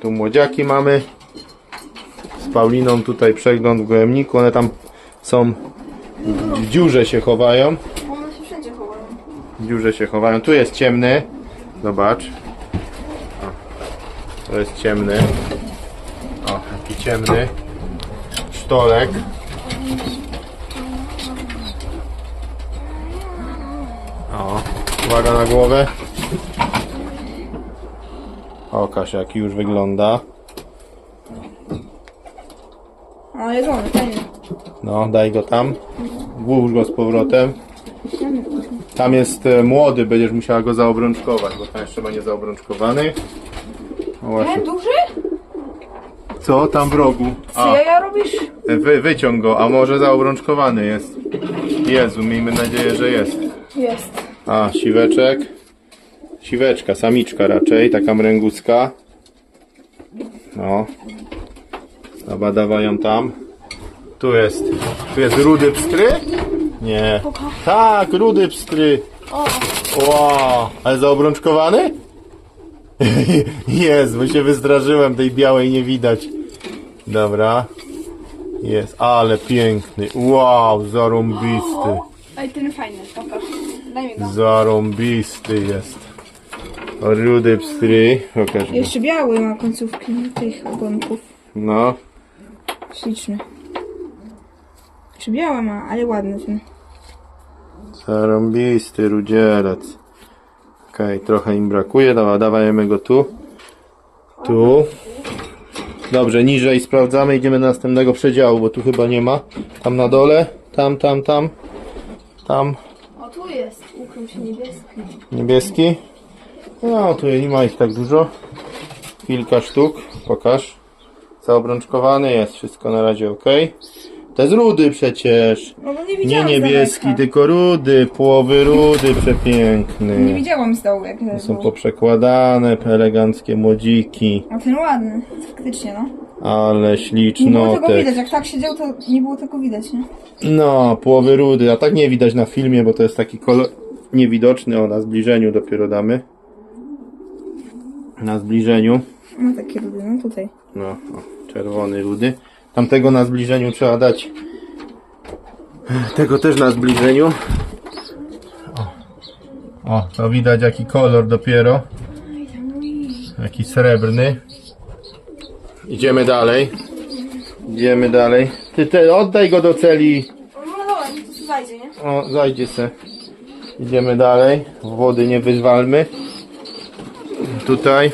Tu młodziaki mamy. Z Pauliną tutaj przegląd w gołębniku. One tam są w dziurze się chowają. One się wszędzie chowają. W dziurze się chowają. Tu jest ciemny. Zobacz. O, to jest ciemny. O, jaki ciemny. Sztolek. O, uwaga na głowę. O, Kasia, jaki już wygląda. O, jedzony, fajnie. No, daj go tam. Włóż go z powrotem. Tam jest e, młody, będziesz musiała go zaobrączkować, bo tam jeszcze będzie zaobrączkowany. O właśnie. Ten duży? Co tam w rogu? Co A, ja, ja robisz? wy, wyciąg go, a może zaobrączkowany jest. Jezu, miejmy nadzieję, że jest. Jest. A, siweczek. Siweczka, samiczka raczej, taka mręguska. No. Dobra, dawaj ją tam. Tu jest. Tu jest rudy pstry? Nie. Tak, rudy pstry. Wow, ale zaobrączkowany? Jest, bo się wystraszyłem, tej białej nie widać. Dobra. Jest, ale piękny. Wow, zarąbisty. Ej, ten fajny, pokaż. Daj mi go. Zarąbisty jest. Rudy pstry. Pokaż go. Jeszcze biały ma końcówki tych ogonków. No, Śliczny. Jeszcze białe ma, ale ładny ten. zarąbisty rudzielec. Okej, trochę im brakuje. Dobra, dawajmy go tu. Tu. Dobrze, niżej sprawdzamy. Idziemy do następnego przedziału, bo tu chyba nie ma. Tam na dole. Tam, tam, tam. Tam. O, tu jest. Ukrył się niebieski. Niebieski. No, tu nie ma ich tak dużo. Kilka sztuk. Pokaż. Zaobrączkowany jest. Wszystko na razie ok. To jest rudy przecież. No nie Nie widziałam z niebieski, tylko rudy. Połowy rudy Nie przepiękny. widziałam z dołu jak Są poprzekładane, eleganckie młodziki. A ten ładny. Faktycznie, no. Ale Nie było tego ślicznotek. widać. Jak tak siedział, to nie było tego widać, nie? No, połowy rudy, a tak nie widać na filmie, bo to jest taki kolor niewidoczny. O, na zbliżeniu dopiero damy. Na zbliżeniu. No takie lubię, no tutaj. No, o, czerwony rudy. Tamtego na zbliżeniu trzeba dać. Tego też na zbliżeniu. O, o to widać jaki kolor dopiero. Jaki srebrny. Idziemy dalej. Idziemy dalej. Ty, ty oddaj go do celi. No dobra, to zajdzie, nie? O, zajdzie se. Idziemy dalej. Wody nie wyzwalmy. Tutaj.